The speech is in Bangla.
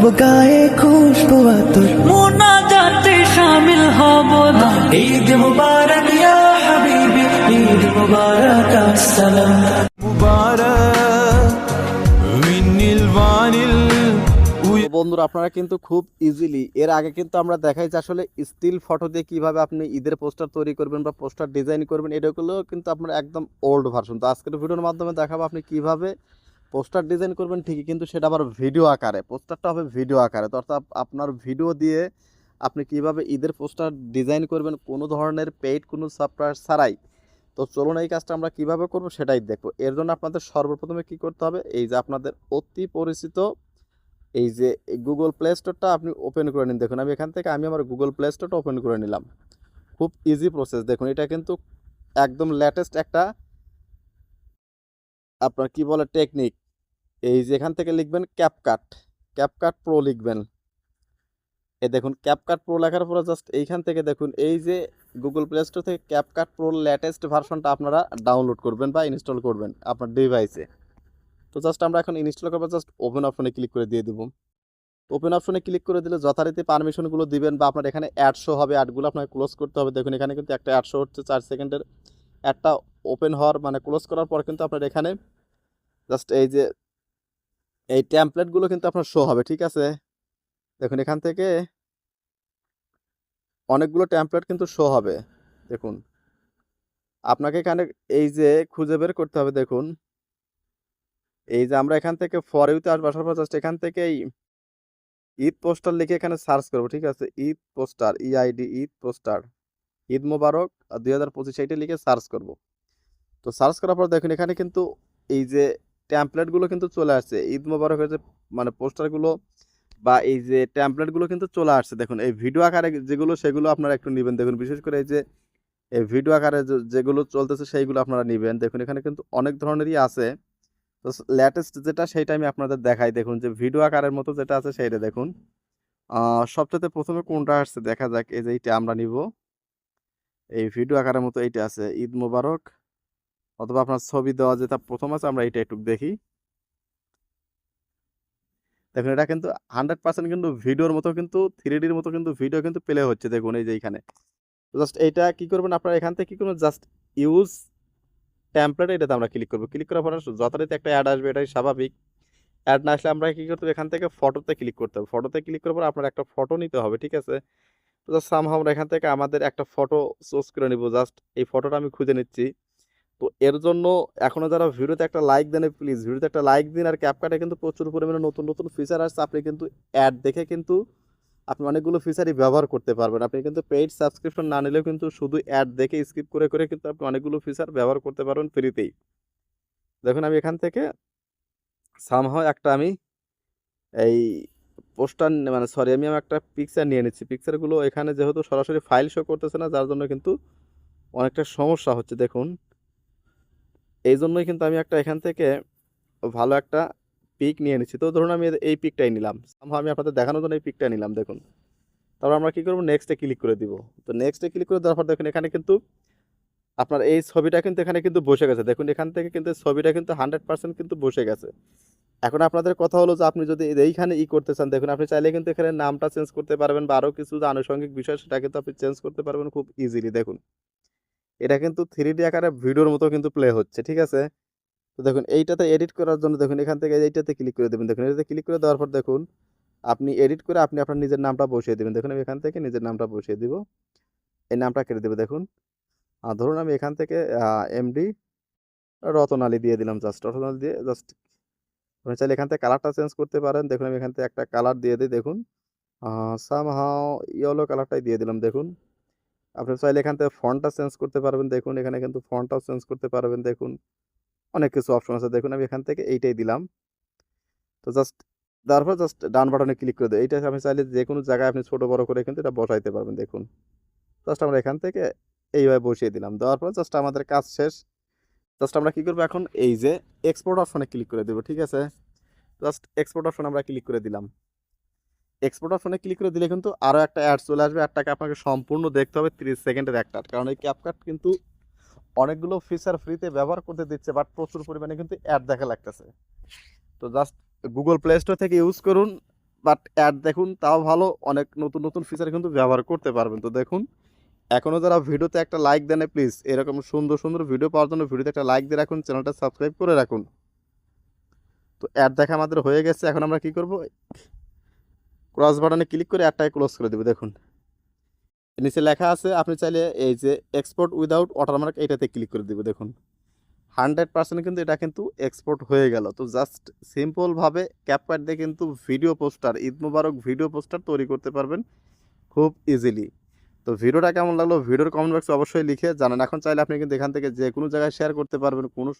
রাখব গায়ে খুশবু আতর। মোনা যাতে শামিল হব না। ঈদ মুবারক ইয়া হাবিবি ঈদ মুবারক আসসালাম। মুবারক বন্ধুরা আপনারা কিন্তু খুব ইজিলি এর আগে কিন্তু আমরা দেখাই যে আসলে স্টিল ফটো দিয়ে কীভাবে আপনি ঈদের পোস্টার তৈরি করবেন বা পোস্টার ডিজাইন করবেন এটাগুলো কিন্তু আপনার একদম ওল্ড ভার্সন তো আজকের ভিডিওর মাধ্যমে দেখাবো আপনি কীভাবে পোস্টার ডিজাইন করবেন ঠিকই, কিন্তু সেটা আবার ভিডিও আকারে। পোস্টারটা হবে ভিডিও আকারে। তো অর্থাৎ আপনার ভিডিও দিয়ে আপনি কীভাবে ঈদের পোস্টার ডিজাইন করবেন, কোনো ধরনের পেইড, কোনো সফটওয়্যার ছাড়াই। তো চলুন এই কাজটা আমরা কীভাবে করব সেটাই দেখব। এর জন্য আপনাদের সর্বপ্রথমে কি করতে হবে, এই যে আপনাদের অতি পরিচিত, এই যে গুগল প্লে স্টোরটা আপনি ওপেন করে নিন। দেখুন, আমি এখান থেকে আমি আমার গুগল প্লে স্টোরটা ওপেন করে নিলাম। খুব ইজি প্রসেস দেখুন, এটা কিন্তু একদম লেটেস্ট একটা আপনার কি বলে টেকনিক এই যে এখান থেকে লিখবেন ক্যাপকাট ক্যাপকাট প্রো লিখবেন। এই দেখুন ক্যাপকাট প্রো লেখার পরে জাস্ট এইখান থেকে দেখুন, এই যে গুগল প্লে স্টোর থেকে ক্যাপকাট প্রো লেটেস্ট ভার্সনটা আপনারা ডাউনলোড করবেন বা ইনস্টল করবেন আপনার ডিভাইসে তো জাস্ট আমরা এখন ইনস্টল করব জাস্ট ওপেন অপশনে ক্লিক করে দিয়ে দেবো। ওপেন অপশনে ক্লিক করে দিলে যথারীতি পারমিশনগুলো দিবেন বা আপনার এখানে অ্যাডশো হবে অ্যাডগুলো আপনাকে ক্লোজ করতে হবে। দেখুন, এখানে কিন্তু একটা অ্যাডশো হচ্ছে চার সেকেন্ডের অ্যাডটা ওপেন হওয়ার মানে ক্লোজ করার পর কিন্তু আপনার এখানে জাস্ট এই যে এই ট্যাম্পলেটগুলো কিন্তু আপনার শো হবে, ঠিক আছে? দেখুন, এখান থেকে অনেকগুলো ট্যাম্পলেট কিন্তু শো হবে, দেখুন। আপনাকে এখানে এই যে খুঁজে বের করতে হবে, দেখুন। এই যে আমরা এখান থেকে ফর ইউতে আসব, আসার পর জাস্ট এখান থেকেই ঈদ পোস্টার লিখে এখানে সার্চ করব, ঠিক আছে? Eid poster E I D Eid poster, Eid মোবারক দুই হাজার পঁচিশ লিখে সার্চ করব। তো সার্চ করার পর দেখুন, এখানে কিন্তু এই যে ট্যাম্পলেটগুলো কিন্তু চলে আসছে। ঈদ মোবারকের যে মানে পোস্টারগুলো বা এই যে ট্যাম্পলেটগুলো কিন্তু চলে আসছে। দেখুন, এই ভিডিও আকারে যেগুলো, সেগুলো আপনারা একটু নেবেন। দেখুন, বিশেষ করে এই যে, এই ভিডিও আকারে যেগুলো চলতেছে, সেইগুলো আপনারা নেবেন। দেখুন, এখানে কিন্তু অনেক ধরনেরই আছে। তো লেটেস্ট যেটা, সেইটা আমি আপনাদের দেখাই। দেখুন, যে ভিডিও আকারের মতো যেটা আছে, সেইটা দেখুন। সবচেয়ে প্রথমে কোনটা আসছে দেখা যাক। এই যে, এইটা আমরা নিব। এই ভিডিও আকারের মতো এইটা আছে। ঈদ মোবারক। অথবা আপনার ছবি দেওয়া যেটা প্রথম আছে, আমরা এটা একটু দেখি। দেখুন, এটা কিন্তু হান্ড্রেড পার্সেন্ট কিন্তু ভিডিওর মতো কিন্তু থ্রি ডির মতো কিন্তু ভিডিও কিন্তু প্লে হচ্ছে, দেখুন এই যে এইখানে। জাস্ট এইটা কি করবেন, আপনারা এখান থেকে কি করবেন জাস্ট ইউজ ট্যাম্পলেট এটাতে আমরা ক্লিক করব। ক্লিক করার পরে যথারীতি একটা অ্যাড আসবে, এটাই স্বাভাবিক। অ্যাড না আসলে আমরা কি করতে হবে, এখান থেকে ফটোতে ক্লিক করতে হবে। ফটোতে ক্লিক করার পর আপনার একটা ফটো নিতে হবে, ঠিক আছে? তো জাস্ট সামহাও আমরা এখান থেকে আমাদের একটা ফটো চুজ করে নিব। জাস্ট এই ফটোটা আমি খুঁজে নিচ্ছি। তো এর জন্য এখনও যারা ভিডিওতে একটা লাইক দেন প্লিজ ভিডিওতে একটা লাইক দিন আর ক্যাপকাটে কিন্তু প্রচুর পরিমাণে নতুন নতুন ফিচার আসছে। আপনি কিন্তু অ্যাড দেখে কিন্তু আপনি অনেকগুলো ফিচারই ব্যবহার করতে পারবেন। আপনি কিন্তু পেইড সাবস্ক্রিপশন না নিলেও কিন্তু শুধু অ্যাড দেখে স্কিপ করে করে কিন্তু আপনি অনেকগুলো ফিচার ব্যবহার করতে পারবেন ফ্রিতেই দেখুন, আমি এখান থেকে সামহাও একটা আমি এই পোস্টার মানে সরি আমি আমার একটা পিকচার নিয়ে নিচ্ছি। পিকচারগুলো এখানে যেহেতু সরাসরি ফাইল শো করতেছে না, যার জন্য কিন্তু অনেকটা সমস্যা হচ্ছে। দেখুন এই জন্যই কিন্তু আমি একটা এখান থেকে ভালো একটা পিক নিয়ে নিচ্ছি। তো ধরুন আমি এই পিকটাই নিলাম। আমি আপনাদের দেখানোর জন্য এই পিকটা নিলাম, দেখুন। তারপর আমরা কী করব? নেক্সটে ক্লিক করে দিব। তো নেক্সটে ক্লিক করে দেওয়ার পর দেখুন, এখানে কিন্তু আপনার এই ছবিটা কিন্তু এখানে কিন্তু বসে গেছে। দেখুন, এখান থেকে কিন্তু ছবিটা কিন্তু হান্ড্রেড পার্সেন্ট কিন্তু বসে গেছে। এখন আপনাদের কথা হলো যে আপনি যদি এইখানে ই করতে চান, দেখুন, আপনি চাইলে কিন্তু এখানে নামটা চেঞ্জ করতে পারবেন বা আরও কিছু যে আনুষঙ্গিক বিষয়, সেটা কিন্তু আপনি চেঞ্জ করতে পারবেন খুব ইজিলি দেখুন। এটা কিন্তু থ্রি ডি আকারে ভিডিওর মতো কিন্তু প্লে হচ্ছে, ঠিক আছে? তো দেখুন, এইটাতে এডিট করার জন্য দেখুন, এখান থেকে এইটাতে ক্লিক করে দেবেন। দেখুন এটাতে ক্লিক করে দেওয়ার পর দেখুন, আপনি এডিট করে আপনি আপনার নিজের নামটা বসিয়ে দেবেন। দেখুন, আমি এখান থেকে নিজের নামটা বসিয়ে দিব। এই নামটা কেটে দেবে, দেখুন। আর ধরুন আমি এখান থেকে এমডি রতনালী দিয়ে দিলাম জাস্ট রতনালী দিয়ে জাস্ট আপনি চাইলে এখান থেকে কালারটা চেঞ্জ করতে পারেন। দেখুন, আমি এখান থেকে একটা কালার দিয়ে দিই, দেখুন। সামহাও ইয়েলো কালারটাই দিয়ে দিলাম, দেখুন। আপনি চাইলে এখান থেকে ফন্টটা চেঞ্জ করতে পারবেন। দেখুন, এখানে কিন্তু ফন্টটাও চেঞ্জ করতে পারবেন। দেখুন, অনেক কিছু অপশন আছে। দেখুন, আমি এখান থেকে এইটাই দিলাম। তো জাস্ট তারপর জাস্ট ডান বাটনে ক্লিক করে দেয় এইটা আপনি চাইলে যে কোনো জায়গায় আপনি ছোটো, বড় করে কিন্তু এটা বসাইতে পারবেন। দেখুন জাস্ট আমরা এখান থেকে এইভাবে বসিয়ে দিলাম। দেওয়ার পর জাস্ট আমাদের কাজ শেষ। জাস্ট আমরা কী করব এখন? এই যে এক্সপোর্ট অপশনে ক্লিক করে দেবো। ঠিক আছে? জাস্ট এক্সপোর্ট অপশন আমরা ক্লিক করে দিলাম। এক্সপোর্ট অপশনে ক্লিক করে দিলে কিন্তু আরও একটা অ্যাড চলে আসবে। অ্যাডটাকে আপনাকে সম্পূর্ণ দেখতে হবে তিরিশ সেকেন্ডের একটা কারণ এই ক্যাপকাট কিন্তু অনেকগুলো ফিচার ফ্রিতে ব্যবহার করতে দিচ্ছে বাট প্রচুর পরিমাণে কিন্তু অ্যাড দেখা লাগতেছে। তো জাস্ট গুগল প্লে স্টোর থেকে ইউজ করুন বাট অ্যাড দেখুন, তাও ভালো। অনেক নতুন নতুন ফিচার কিন্তু ব্যবহার করতে পারবেন। তো দেখুন এখনও যারা ভিডিওতে একটা লাইক দেন প্লিজ এরকম সুন্দর সুন্দর ভিডিও পাওয়ার জন্য ভিডিওতে একটা লাইক দিয়ে রাখুন চ্যানেলটা সাবস্ক্রাইব করে রাখুন। তো অ্যাড দেখা আমাদের হয়ে গেছে। এখন আমরা কি করব? ক্রস বাটনে ক্লিক করে অ্যাডটাকে ক্লোজ করে দেবো, দেখুন। নিচে লেখা আছে, আপনি চাইলে এই যে এক্সপোর্ট উইদাউট ওয়াটারমার্ক এটাতে ক্লিক করে দিব, দেখুন। হান্ড্রেড পার্সেন্ট কিন্তু এটা কিন্তু এক্সপোর্ট হয়ে গেল। তো জাস্ট সিম্পলভাবে ক্যাপকাট দিয়ে কিন্তু ভিডিও পোস্টার ঈদ মুবারক ভিডিও পোস্টার তৈরি করতে পারবেন খুব ইজিলি তো ভিডিওটা কেমন লাগল, ভিডিওর কমেন্ট বক্সে অবশ্যই লিখে জানান। এখন চাইলে আপনি কিন্তু এখান থেকে যে কোনো জায়গায় শেয়ার করতে পারবেন, কোনো